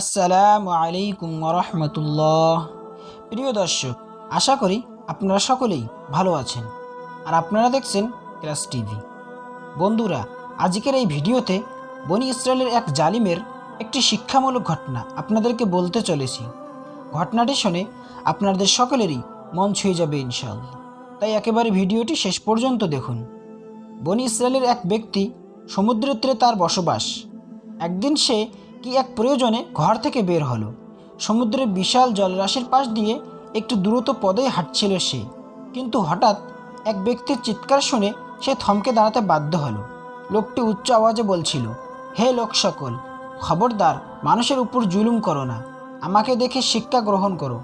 আসসালামু আলাইকুম রহমতুল্লাহ। প্রিয় দর্শক, আশা করি আপনারা সকলেই ভালো আছেন আর আপনারা দেখছেন ক্লাস টিভি। বন্ধুরা, আজকের এই ভিডিওতে বনি ইসরায়েলের এক জালিমের একটি শিক্ষামূলক ঘটনা আপনাদেরকে বলতে চলেছি। ঘটনাটি শুনে আপনাদের সকলেরই মন ছুঁয়ে যাবে ইনশাআল্লাহ। তাই একেবারে ভিডিওটি শেষ পর্যন্ত দেখুন। বনি ইসরায়েলের এক ব্যক্তি সমুদ্রের তীরে তার বসবাস। একদিন সে কি এক প্রয়োজনে ঘর থেকে বের হলো। সমুদ্রের বিশাল জলরাশির পাশ দিয়ে একটু দ্রুত পদে হাঁটছিল সে। কিন্তু হঠাৎ এক ব্যক্তির চিৎকার শুনে সে থমকে দাঁড়াতে বাধ্য হলো। লোকটি উচ্চ আওয়াজে বলছিল, হে লোক সকল, খবরদার, মানুষের উপর জুলুম করো না। আমাকে দেখে শিক্ষা গ্রহণ করো।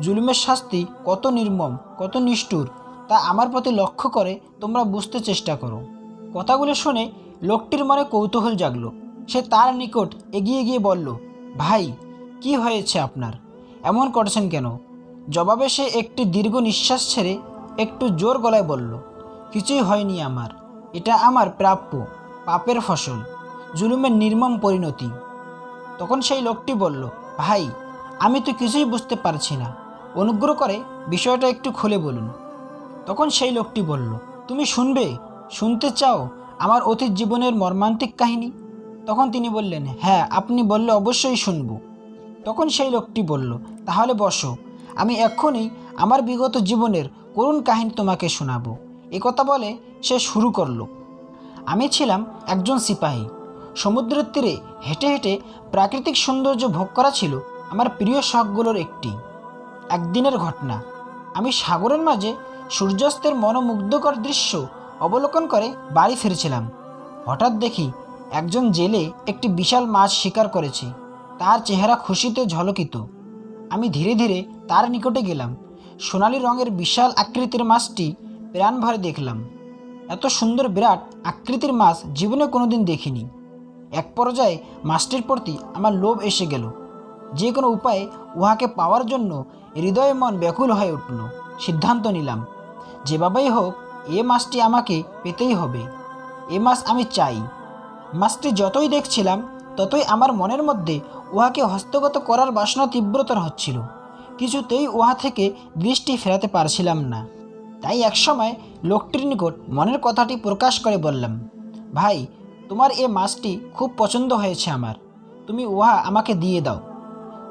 জুলুমের শাস্তি কত নির্মম, কত নিষ্ঠুর, তা আমার প্রতি লক্ষ্য করে তোমরা বুঝতে চেষ্টা করো। কথাগুলো শুনে লোকটির মনে কৌতূহল জাগলো। সে তার নিকট এগিয়ে গিয়ে বলল, ভাই, কি হয়েছে আপনার? এমন করছেন কেন? জবাবে সে একটি দীর্ঘ নিঃশ্বাস ছেড়ে একটু জোর গলায় বলল, কিছুই হয়নি আমার। এটা আমার প্রাপ্য, পাপের ফসল, জুলুমের নির্মম পরিণতি। তখন সেই লোকটি বলল, ভাই, আমি তো কিছুই বুঝতে পারছি না। অনুগ্রহ করে বিষয়টা একটু খুলে বলুন। তখন সেই লোকটি বলল, তুমি শুনবে? শুনতে চাও আমার অতীত জীবনের মর্মান্তিক কাহিনী? তখন তিনি বললেন হ্যাঁ আপনি বললে অবশ্যই শুনব। তখন সেই লোকটি বলল, তাহলে বসো, আমি এক্ষুনি আমার বিগত জীবনের করুণ কাহিনী তোমাকে শোনাবো। কথা বলে সে শুরু করল। আমি ছিলাম একজন সিপাহী। সমুদ্রের তীরে হেঁটে হেঁটে প্রাকৃতিক সৌন্দর্য ভোগ করা ছিল আমার প্রিয় শখগুলোর একটি। একদিনের ঘটনা। আমি সাগরের মাঝে সূর্যাস্তের মনোমুগ্ধকর দৃশ্য অবলোকন করে বাড়ি ফিরছিলাম। হঠাৎ দেখি একজন জেলে একটি বিশাল মাছ শিকার করেছে। তার চেহারা খুশিতে ঝলকিত। আমি ধীরে ধীরে তার নিকটে গেলাম। সোনালি রঙের বিশাল আকৃতির মাছটি প্রাণ ভরে দেখলাম। এত সুন্দর বিরাট আকৃতির মাছ জীবনে কোনোদিন দেখিনি। এক পর্যায়ে মাছটির প্রতি আমার লোভ এসে গেল। যে কোনো উপায়ে উহাকে পাওয়ার জন্য হৃদয় মন ব্যাকুল হয়ে উঠল। সিদ্ধান্ত নিলাম, যেভাবেই হোক, এ মাছটি আমাকে পেতেই হবে। এ মাছ আমি চাই। মাছটি যতই দেখছিলাম, ততই আমার মনের মধ্যে উহাকে হস্তগত করার বাসনা তীব্রতর হচ্ছিল। কিছুতেই উহা থেকে দৃষ্টি ফেরাতে পারছিলাম না। তাই একসময় লোকটির নিকট মনের কথাটি প্রকাশ করে বললাম, ভাই, তোমার এ মাছটি খুব পছন্দ হয়েছে আমার। তুমি উহা আমাকে দিয়ে দাও।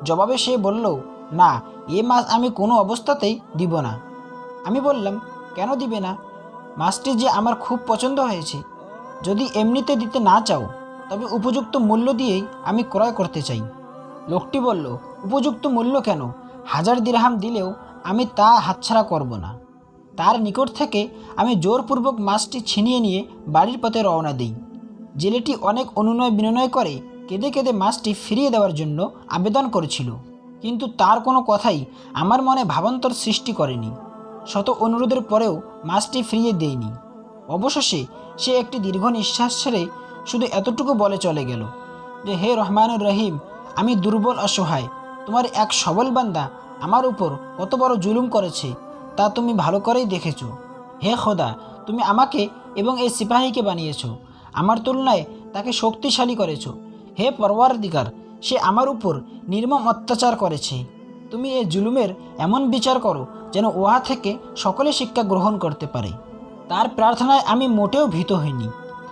জবাবে সে বলল, না, এ মাছ আমি কোনো অবস্থাতেই দিব না। আমি বললাম, কেন দিবে না? মাছটি যে আমার খুব পছন্দ হয়েছে যদি এমনিতে দিতে না চাও, তবে উপযুক্ত মূল্য দিয়েই আমি ক্রয় করতে চাই। লোকটি বলল, উপযুক্ত মূল্য কেন? হাজার দিরহাম দিলেও আমি তা হাতছাড়া করব না। তার নিকট থেকে আমি জোরপূর্বক মাছটি ছিনিয়ে নিয়ে বাড়ির পথে রওনা দিই। জেলেটি অনেক অনুনয় বিনয় করে কেঁদে কেঁদে মাছটি ফিরিয়ে দেওয়ার জন্য আবেদন করেছিল। কিন্তু তার কোনো কথাই আমার মনে ভাবান্তর সৃষ্টি করেনি। শত অনুরোধের পরেও মাছটি ফিরিয়ে দেয়নি। অবশেষে সে একটি দীর্ঘ নিঃশ্বাস ছেড়ে শুধু এতটুকু বলে চলে গেল যে, হে রহমানুর রহিম, আমি দুর্বল অসহায় তোমার এক সবল বান্দা আমার উপর কত বড় জুলুম করেছে, তা তুমি ভালো করেই দেখেছ। হে খোদা, তুমি আমাকে এবং এই সিপাহীকে বানিয়েছো। আমার তুলনায় তাকে শক্তিশালী করেছ। হে পরওয়ার দিগার সে আমার উপর নির্মম অত্যাচার করেছে। তুমি এই জুলুমের এমন বিচার করো যেন উহা থেকে সকলে শিক্ষা গ্রহণ করতে পারে। তার প্রার্থনায় আমি মোটেও ভীত হইনি।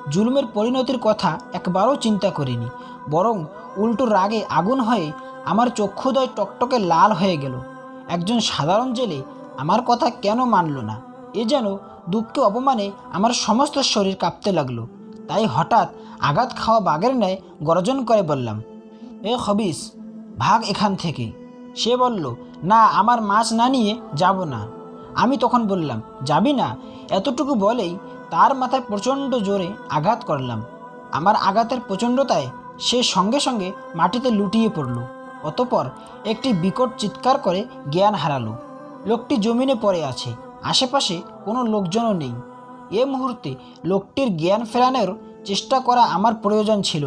জুলুমের পরিণতির কথা একবারও চিন্তা করিনি, বরং উল্টো রাগে আগুন হয়ে আমার চক্ষুদয় টকটকে লাল হয়ে গেল। একজন সাধারণ জেলে আমার কথা কেন মানল না? এ যেন দুঃখে অপমানে আমার সমস্ত শরীর কাঁপতে লাগল। তাই হঠাৎ আঘাত খাওয়া বাঘের ন্যায় গর্জন করে বললাম, এ হবিস, ভাগ এখান থেকে। সে বলল, না, আমার মাছ না নিয়ে যাব না। আমি তখন বললাম, যাবি না? এতটুকু বলেই তার মাথায় প্রচণ্ড জোরে আঘাত করলাম। আমার আঘাতের প্রচণ্ডতায় সে সঙ্গে সঙ্গে মাটিতে লুটিয়ে পড়ল। অতপর একটি বিকট চিৎকার করে জ্ঞান হারালো। লোকটি জমিনে পড়ে আছে, আশেপাশে কোনো লোকজনও নেই। এ মুহূর্তে লোকটির জ্ঞান ফেরানোর চেষ্টা করা আমার প্রয়োজন ছিল।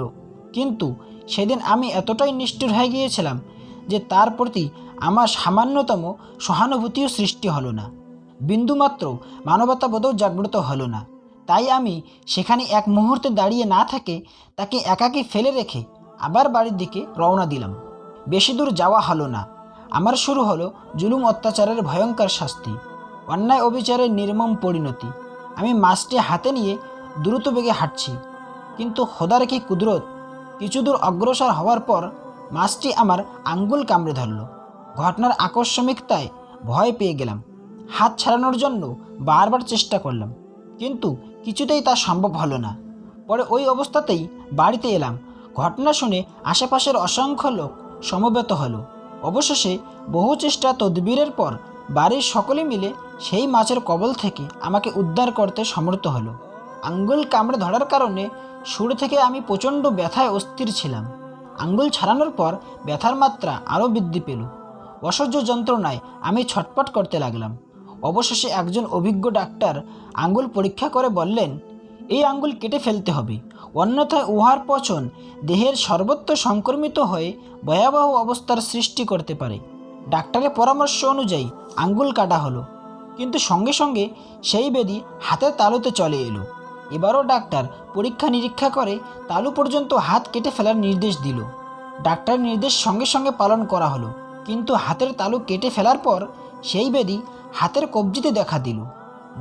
কিন্তু সেদিন আমি এতটাই নিষ্ঠুর হয়ে গিয়েছিলাম যে তার প্রতি আমার সামান্যতম সহানুভূতিও সৃষ্টি হলো না। বিন্দুমাত্র মানবতাবোধও জাগ্রত হলো না। তাই আমি সেখানে এক মুহূর্তে দাঁড়িয়ে না থাকে, তাকে একাকী ফেলে রেখে আবার বাড়ির দিকে রওনা দিলাম। বেশি দূর যাওয়া হলো না। আমার শুরু হলো জুলুম অত্যাচারের ভয়ঙ্কর শাস্তি, অন্যায় অবিচারের নির্মম পরিণতি। আমি মাছটি হাতে নিয়ে দ্রুত বেগে হাঁটছি, কিন্তু খোদার কি কুদরত? কিছু দূর অগ্রসর হওয়ার পর মাছটি আমার আঙ্গুল কামড়ে ধরল। ঘটনার আকস্মিকতায় ভয় পেয়ে গেলাম। হাত ছাড়ানোর জন্য বারবার চেষ্টা করলাম, কিন্তু কিছুতেই তা সম্ভব হলো না। পরে ওই অবস্থাতেই বাড়িতে এলাম। ঘটনা শুনে আশেপাশের অসংখ্য লোক সমবেত হলো। অবশেষে বহু চেষ্টা তদবিরের পর বাড়ির সকলে মিলে সেই মাছের কবল থেকে আমাকে উদ্ধার করতে সমর্থ হলো। আঙ্গুল কামড়ে ধরার কারণে শুরু থেকে আমি প্রচণ্ড ব্যথায় অস্থির ছিলাম। আঙ্গুল ছাড়ানোর পর ব্যথার মাত্রা আরও বৃদ্ধি পেল। অসহ্য যন্ত্রণায় আমি ছটপট করতে লাগলাম। অবশেষে একজন অভিজ্ঞ ডাক্তার আঙ্গুল পরীক্ষা করে বললেন, এই আঙ্গুল কেটে ফেলতে হবে। অন্যথায় উহার পচন দেহের সর্বত্র সংক্রমিত হয়ে ভয়াবহ অবস্থার সৃষ্টি করতে পারে। ডাক্তারের পরামর্শ অনুযায়ী আঙ্গুল কাটা হলো। কিন্তু সঙ্গে সঙ্গে সেই বেদি হাতের তালুতে চলে এলো। এবারও ডাক্তার পরীক্ষা নিরীক্ষা করে তালু পর্যন্ত হাত কেটে ফেলার নির্দেশ দিল। ডাক্তারের নির্দেশ সঙ্গে সঙ্গে পালন করা হলো। কিন্তু হাতের তালু কেটে ফেলার পর সেই বেদি হাতের কবজিতে দেখা দিল।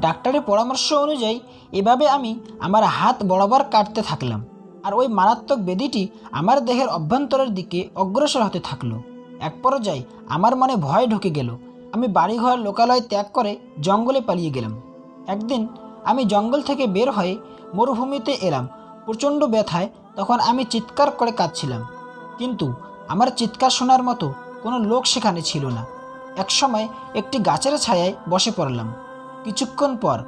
ডাক্তারের পরামর্শ অনুযায়ী এভাবে আমি আমার হাত বরাবর কাটতে থাকলাম আর ওই মারাত্মক বেদিটি আমার দেহের অভ্যন্তরের দিকে অগ্রসর হতে থাকল। এক পর্যায়ে আমার মনে ভয় ঢুকে গেল। আমি বাড়িঘর লোকালয় ত্যাগ করে জঙ্গলে পালিয়ে গেলাম। একদিন আমি জঙ্গল থেকে বের হয়ে মরুভূমিতে এলাম। প্রচণ্ড ব্যথায় তখন আমি চিৎকার করে কাঁদছিলাম। কিন্তু আমার চিৎকার শোনার মতো কোনো লোক সেখানে ছিল না। একসময় একটি গাছের ছায়ায় বসে পড়লাম। কিছুক্ষণ পর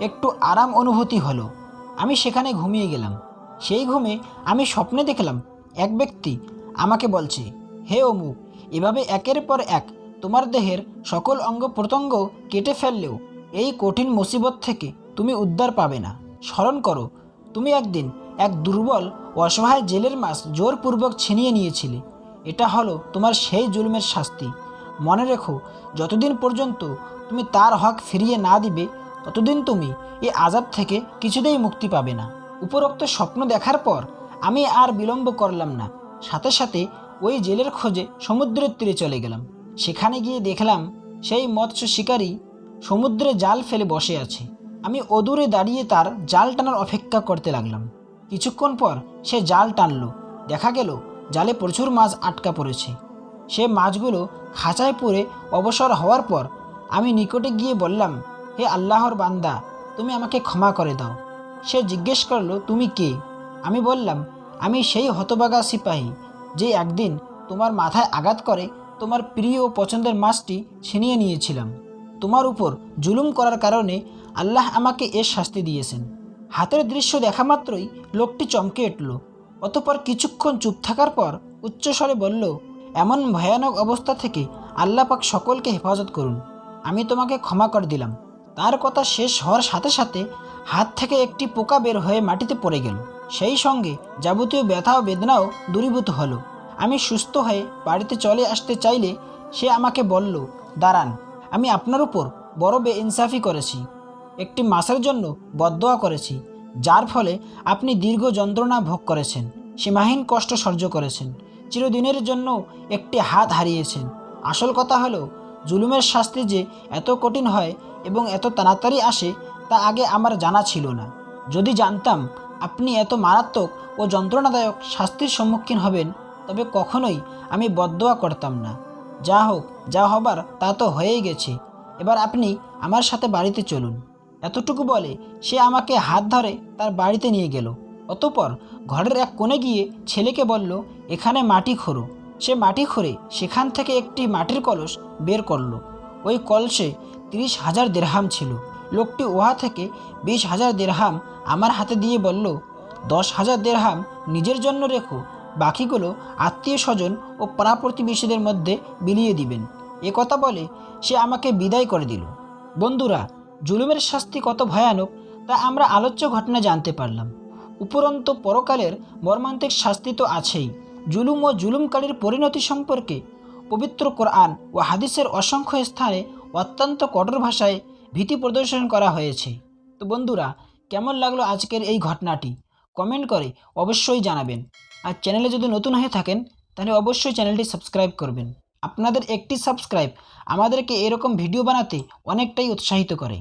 একটু আরাম অনুভূতি হলো। আমি সেখানে ঘুমিয়ে গেলাম। সেই ঘুমে আমি স্বপ্নে দেখলাম, এক ব্যক্তি আমাকে বলছে, হে অমুক এভাবে একের পর এক তোমার দেহের সকল অঙ্গ প্রত্যঙ্গ কেটে ফেললেও এই কঠিন মুসিবত থেকে তুমি উদ্ধার পাবে না। স্মরণ করো, তুমি একদিন এক দুর্বল অসহায় জেলের মাছ জোরপূর্বক ছিনিয়ে নিয়েছিলে। এটা হলো তোমার সেই জুলুমের শাস্তি। মনে রেখো, যতদিন পর্যন্ত তুমি তার হক ফিরিয়ে না দিবে, ততদিন তুমি এই আজাব থেকে কিছুতেই মুক্তি পাবে না। উপরোক্ত স্বপ্ন দেখার পর আমি আর বিলম্ব করলাম না। সাথে সাথে ওই জেলের খোঁজে সমুদ্রের তীরে চলে গেলাম। সেখানে গিয়ে দেখলাম সেই মৎস্য শিকারী সমুদ্রে জাল ফেলে বসে আছে। আমি অদূরে দাঁড়িয়ে তার জাল টানার অপেক্ষা করতে লাগলাম। কিছুক্ষণ পর সে জাল টানলো। দেখা গেল জালে প্রচুর মাছ আটকা পড়েছে। সে মাছগুলো খাঁচায় পড়ে অবসর হওয়ার পর আমি নিকটে গিয়ে বললাম, হে আল্লাহর বান্দা, তুমি আমাকে ক্ষমা করে দাও। সে জিজ্ঞেস করল, তুমি কে? আমি বললাম, আমি সেই হতবাগা সিপাহী, যে একদিন তোমার মাথায় আঘাত করে তোমার প্রিয় ও পছন্দের মাছটি ছিনিয়ে নিয়েছিলাম। তোমার উপর জুলুম করার কারণে আল্লাহ আমাকে এর শাস্তি দিয়েছেন। হাতের দৃশ্য দেখা মাত্রই লোকটি চমকে উঠল। অতপর কিছুক্ষণ চুপ থাকার পর উচ্চস্বরে বলল এমন ভয়ানক অবস্থা থেকে আল্লাপাক সকলকে হেফাজত করুন। আমি তোমাকে ক্ষমা করে দিলাম। তার কথা শেষ হওয়ার সাথে সাথে হাত থেকে একটি পোকা বের হয়ে মাটিতে পড়ে গেল। সেই সঙ্গে যাবতীয় ব্যথা ও বেদনাও দূরীভূত হলো। আমি সুস্থ হয়ে বাড়িতে চলে আসতে চাইলে সে আমাকে বলল, দাঁড়ান, আমি আপনার উপর বড় বেইনসাফি করেছি। একটি মাসের জন্য বদদোয়া করেছি, যার ফলে আপনি দীর্ঘ যন্ত্রণা ভোগ করেছেন। সীমাহীন কষ্ট সহ্য করেছেন। চিরদিনের জন্য একটি হাত হারিয়েছেন। আসল কথা হলো, জুলুমের শাস্তি যে এত কঠিন হয় এবং এত তাড়াতাড়ি আসে, তা আগে আমার জানা ছিল না। যদি জানতাম আপনি এত মারাত্মক ও যন্ত্রণাদায়ক শাস্তির সম্মুখীন হবেন, তবে কখনোই আমি বদদোয়া করতাম না। যা হোক, যা হবার, তা তো হয়েই গেছে। এবার আপনি আমার সাথে বাড়িতে চলুন। এতটুকু বলে সে আমাকে হাত ধরে তার বাড়িতে নিয়ে গেল। অতপর ঘরের এক কোণে গিয়ে ছেলেকে বলল, এখানে মাটি খোঁড়ো। সে মাটি খোঁড়ে সেখান থেকে একটি মাটির কলস বের করল। ওই কলসে তিরিশ হাজার দেড়হাম ছিল। লোকটি উহা থেকে বিশ হাজার দেড়হাম আমার হাতে দিয়ে বলল, দশ হাজার দেড়হাম নিজের জন্য রেখো, বাকিগুলো আত্মীয় স্বজন ও পাড়া প্রতিবেশীদের মধ্যে বিলিয়ে দিবেন। এ কথা বলে সে আমাকে বিদায় করে দিল। বন্ধুরা, জুলুমের শাস্তি কত ভয়ানক তা আমরা আলোচ্য ঘটনা জানতে পারলাম। উপরন্ত পরকালের মর্মান্তিক শাস্তি তো আছেই। জুলুম ও জুলুমকারীর পরিণতি সম্পর্কে পবিত্র কোরআন ও হাদিসের অসংখ্য স্থানে অত্যন্ত কঠোর ভাষায় ভীতি প্রদর্শন করা হয়েছে। তো বন্ধুরা, কেমন লাগল আজকের এই ঘটনাটি? কমেন্ট করে অবশ্যই জানাবেন। আর চ্যানেলে যদি নতুন হয়ে থাকেন, তাহলে অবশ্যই চ্যানেলটি সাবস্ক্রাইব করবেন। আপনাদের একটি সাবস্ক্রাইব আমাদেরকে এরকম ভিডিও বানাতে অনেকটাই উৎসাহিত করে।